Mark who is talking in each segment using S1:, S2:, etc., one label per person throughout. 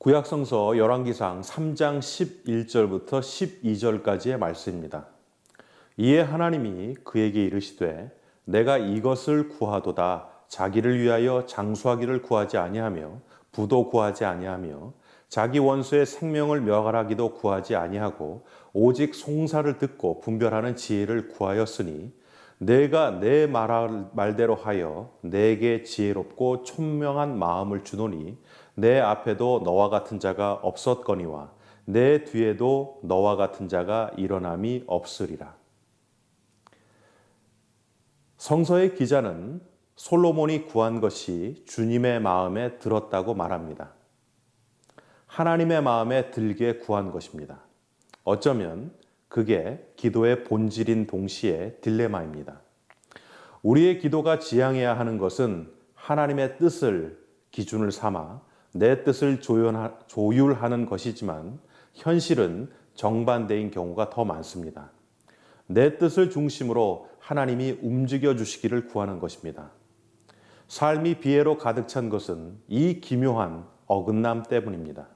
S1: 구약성서 열왕기상 3장 11절부터 12절까지의 말씀입니다. 이에 하나님이 그에게 이르시되 내가 이것을 구하도다 자기를 위하여 장수하기를 구하지 아니하며 부도 구하지 아니하며 자기 원수의 생명을 멸하기도 구하지 아니하고 오직 송사를 듣고 분별하는 지혜를 구하였으니 내가 내 말대로 하여 내게 지혜롭고 총명한 마음을 주노니 내 앞에도 너와 같은 자가 없었거니와 내 뒤에도 너와 같은 자가 일어남이 없으리라. 성서의 기자는 솔로몬이 구한 것이 주님의 마음에 들었다고 말합니다. 하나님의 마음에 들게 구한 것입니다. 어쩌면 그게 기도의 본질인 동시에 딜레마입니다. 우리의 기도가 지향해야 하는 것은 하나님의 뜻을 기준을 삼아 내 뜻을 조율하는 것이지만 현실은 정반대인 경우가 더 많습니다. 내 뜻을 중심으로 하나님이 움직여 주시기를 구하는 것입니다. 삶이 비애로 가득 찬 것은 이 기묘한 어긋남 때문입니다.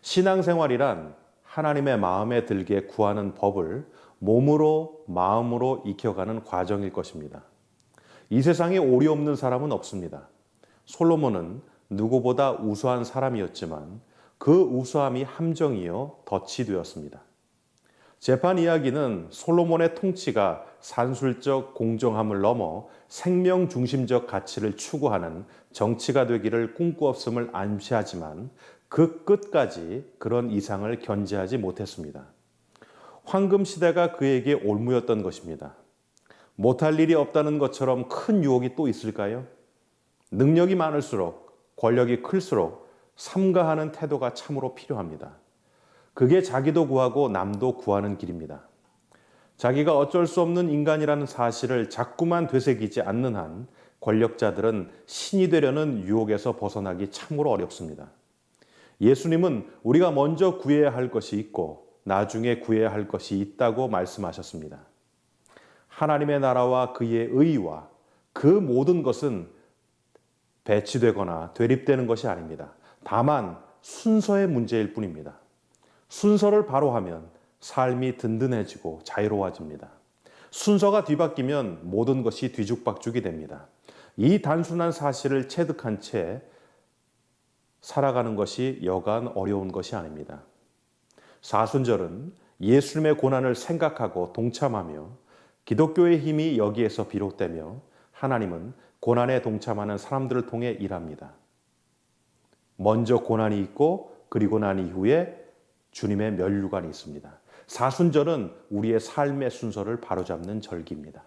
S1: 신앙생활이란 하나님의 마음에 들게 구하는 법을 몸으로 마음으로 익혀가는 과정일 것입니다. 이 세상에 오리 없는 사람은 없습니다. 솔로몬은 누구보다 우수한 사람이었지만 그 우수함이 함정이어 덫이 되었습니다. 재판 이야기는 솔로몬의 통치가 산술적 공정함을 넘어 생명 중심적 가치를 추구하는 정치가 되기를 꿈꾸었음을 암시하지만 그 끝까지 그런 이상을 견제하지 못했습니다. 황금 시대가 그에게 올무였던 것입니다. 못할 일이 없다는 것처럼 큰 유혹이 또 있을까요? 능력이 많을수록 권력이 클수록 삼가하는 태도가 참으로 필요합니다. 그게 자기도 구하고 남도 구하는 길입니다. 자기가 어쩔 수 없는 인간이라는 사실을 자꾸만 되새기지 않는 한 권력자들은 신이 되려는 유혹에서 벗어나기 참으로 어렵습니다. 예수님은 우리가 먼저 구해야 할 것이 있고 나중에 구해야 할 것이 있다고 말씀하셨습니다. 하나님의 나라와 그의 의와 그 모든 것은 배치되거나 되립되는 것이 아닙니다. 다만 순서의 문제일 뿐입니다. 순서를 바로 하면 삶이 든든해지고 자유로워집니다. 순서가 뒤바뀌면 모든 것이 뒤죽박죽이 됩니다. 이 단순한 사실을 체득한 채 살아가는 것이 여간 어려운 것이 아닙니다. 사순절은 예수님의 고난을 생각하고 동참하며 기독교의 힘이 여기에서 비롯되며 하나님은 고난에 동참하는 사람들을 통해 일합니다. 먼저 고난이 있고 그리고 난 이후에 주님의 면류관이 있습니다. 사순절은 우리의 삶의 순서를 바로잡는 절기입니다.